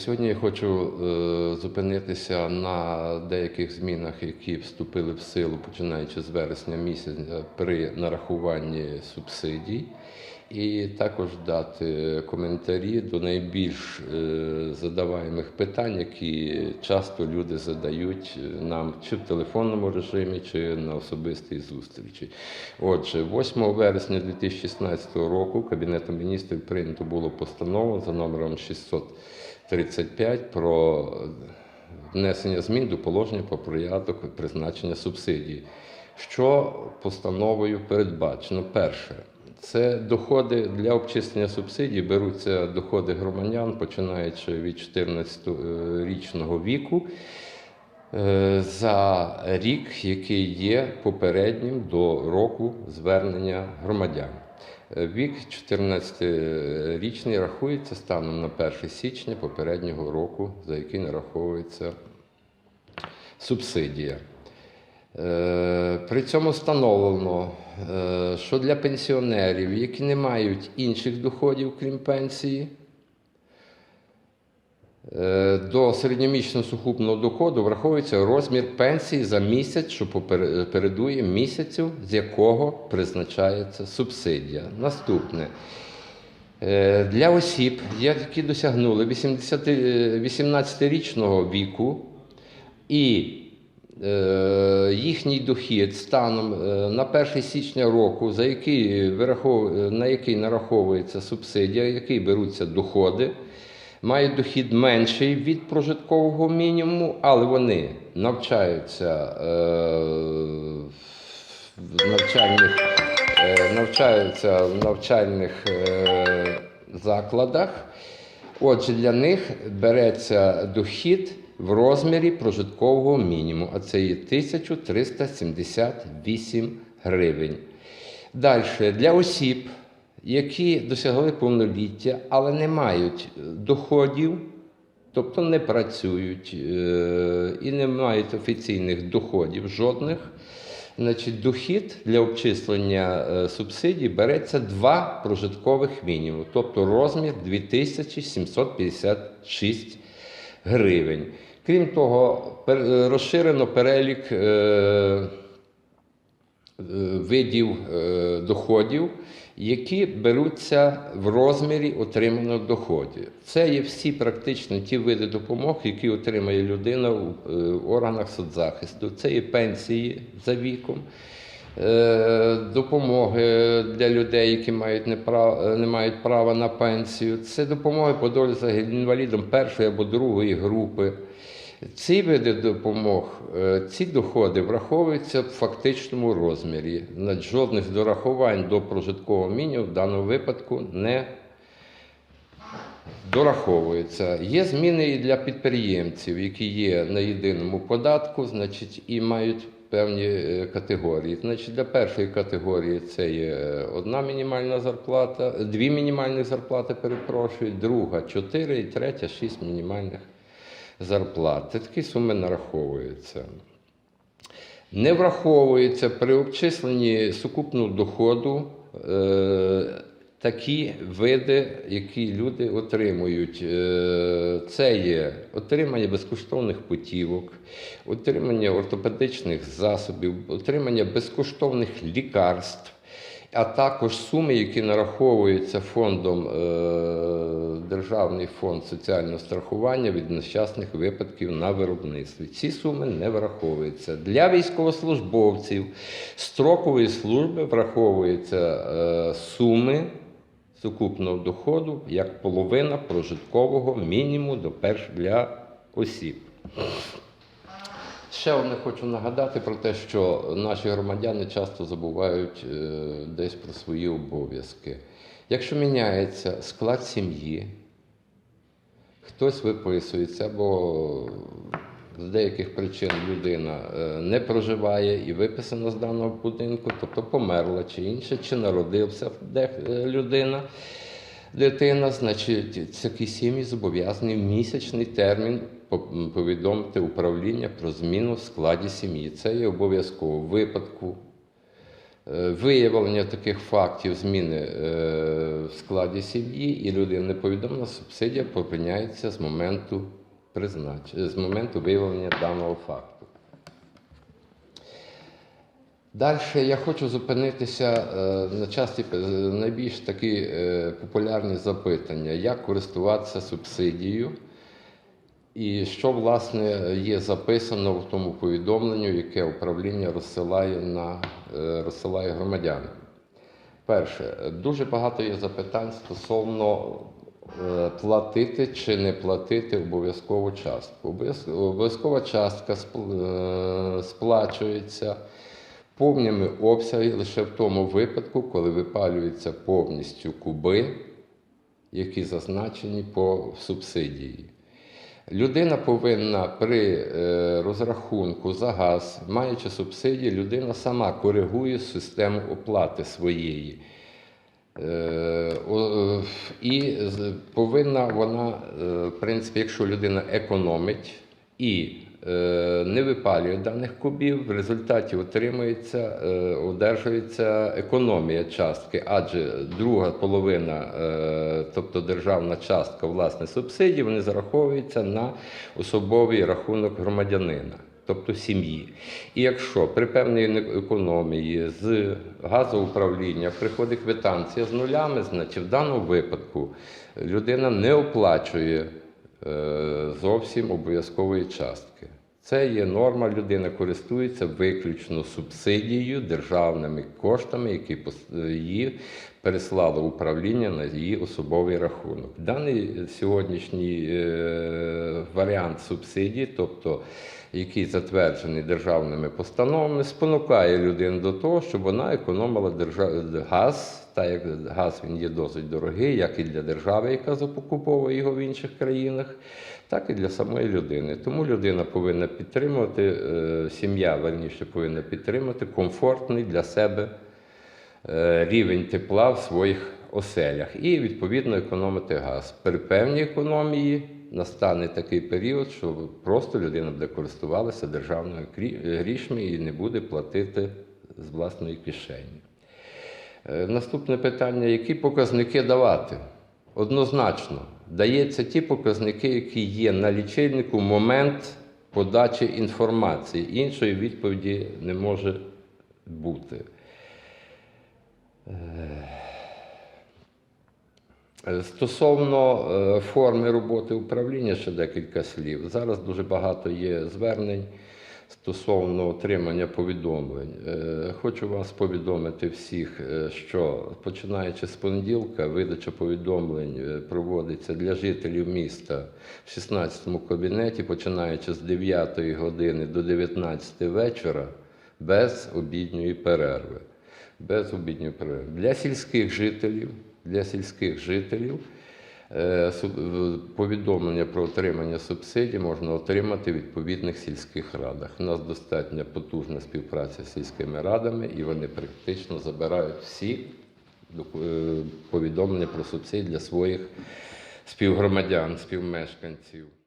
Сьогодні я хочу е, зупинитися на деяких змінах, які вступили в силу починаючи з вересня місяця при нарахуванні субсидій, і також дати коментарі до найбільш е, задаваємих питань, які часто люди задають нам чи в телефонному режимі, чи на особистій зустрічі. Отже, 8 вересня 2016 року Кабінетом міністрів прийнято було постанову за номером 635 про внесення змін до положення про порядок призначення субсидій. Що постановою передбачено? Перше. Це доходи для обчислення субсидій беруться доходи громадян, починаючи від 14-річного віку е, за рік, який є попереднім до року звернення громадян. Вік 14-річний рахується станом на 1 січня попереднього року, за який нараховується субсидія. Е, При цьому встановлено, е, що для пенсіонерів, які не мають інших доходів, крім пенсії, до середньомісячного сукупного доходу враховується розмір пенсії за місяць, що передує місяцю, з якого призначається субсидія. Наступне. Е, Для осіб, які досягнули 80 е, 18-річного віку, і е, їхній дохід станом е, на 1 січня року, за який е, на який нараховується субсидія, який беруться доходи, мають дохід менший від прожиткового мінімуму, але вони навчаються е, в навчальних, е, навчаються в навчальних е, закладах. Отже, для них береться дохід в розмірі прожиткового мінімуму, а це є 1378 гривень. Далі, для осіб, які досягли повноліття, але не мають доходів, тобто не працюють е, і не мають офіційних доходів жодних. Значить, дохід для обчислення е, субсидій береться два прожиткових мінімуми, тобто розмір 2756 гривень. Крім того, е, розширено перелік е, е, видів е, доходів, які беруться в розмірі отриманих доходів. Це є всі практично ті види допомог, які отримає людина е, органах соцзахисту. Це є пенсії за віком. е, Допомоги для людей, які мають не, прав- не мають права на пенсію, це допомоги по долі за інвалідом першої або другої групи. Ці види допомог, е, ці доходи враховуються в фактичному розмірі. Жодних дорахувань до прожиткового мінімуму в даному випадку не дораховується. Є зміни і для підприємців, які є на єдиному податку, значить, і мають певні е, категорії. Значить, для першої категорії це є е, одна мінімальна зарплата, дві мінімальні зарплати, перепрошую, друга чотири і третя шість мінімальних зарплат. Такі суми нараховуються. Не враховується при обчисленні сукупного доходу е, такі види, які люди отримують. Е, це є отримання безкоштовних путівок, отримання ортопедичних засобів, отримання безкоштовних лікарств. А також суми, які нараховуються фондом е, Державний фонд соціального страхування від нещасних випадків на виробництві. Ці суми не враховуються. Для військовослужбовців строкової служби враховуються е, суми сукупного доходу як половина прожиткового мінімуму для осіб. Ще одне хочу нагадати про те, що наші громадяни часто забувають е, десь про свої обов'язки. Якщо міняється склад сім'ї, хтось виписується, або з деяких причин людина е, не проживає і виписана з даного будинку, тобто померла чи інше, чи народився е, людина, дитина, значить такі сім'ї зобов'язані в місячний термін по- повідомити управління про зміну в складі сім'ї. Це є обов'язково випадку е, виявлення таких фактів зміни е, в складі сім'ї, і людина повідомлена, субсидія припиняється з моменту призначення, з моменту виявлення даного факту. Далі я хочу зупинитися е, на часті найбільш такі популярні запитання, як користуватися субсидією, і що власне є записано в тому повідомленню, яке управління розсилає на е, розсилає громадянам. Перше, дуже багато є запитань стосовно е, платити чи не платити обов'язкову частку. Обов'яз- Обов'язкова частка е, сплачується повними обсяги лише в тому випадку, коли випалюються повністю куби, які зазначені по субсидії. Людина повинна при е, розрахунку за газ, маючи субсидії, людина сама коригує систему оплати своєї. Е, І повинна вона, е, в принципі, якщо людина економить і не випалює даних кубів, в результаті отримується, е, одержується економія частки, адже друга половина, е, тобто державна частка власне субсидій, вони зараховуються на особовий рахунок громадянина тобто сім'ї. І якщо при певній економії з газоуправління приходить квитанція з нулями, значить в даному випадку людина не оплачує е, зовсім обов'язкової частки. Це є норма, людина користується виключно субсидією, державними коштами, які її переслало управління на її особовий рахунок. Даний сьогоднішній е, варіант субсидії, тобто який затверджений державними постановами, спонукає людину до того, щоб вона економила газ, та як газ він є досить дорогий, як і для держави, яка закуповує його в інших країнах, так і для самої людини. Тому людина повинна підтримувати, е, сім'я верніше повинна підтримати комфортний для себе е, рівень тепла в своїх оселях і відповідно економити газ. При певній економії настане такий період, що просто людина буде користуватися державними грішми і не буде платити з власної кишені. Е, Наступне питання: які показники давати? Однозначно, дається ті показники, які є на лічильнику в момент подачі інформації. Іншої відповіді не може бути. Е, Стосовно е, форми роботи управління, ще декілька слів. Зараз дуже багато є звернень стосовно отримання повідомлень. Е, Хочу вас повідомити всіх, е, що починаючи з понеділка, видача повідомлень е, проводиться для жителів міста в 16 кабінеті, починаючи з 9 години до 19 вечора, без обідньої перерви без обідньої перерви. Для сільських жителів, для сільських жителів повідомлення про отримання субсидій можна отримати в відповідних сільських радах. У нас достатньо потужна співпраця з сільськими радами, і вони практично забирають всі е, повідомлення про субсидії для своїх співгромадян, співмешканців.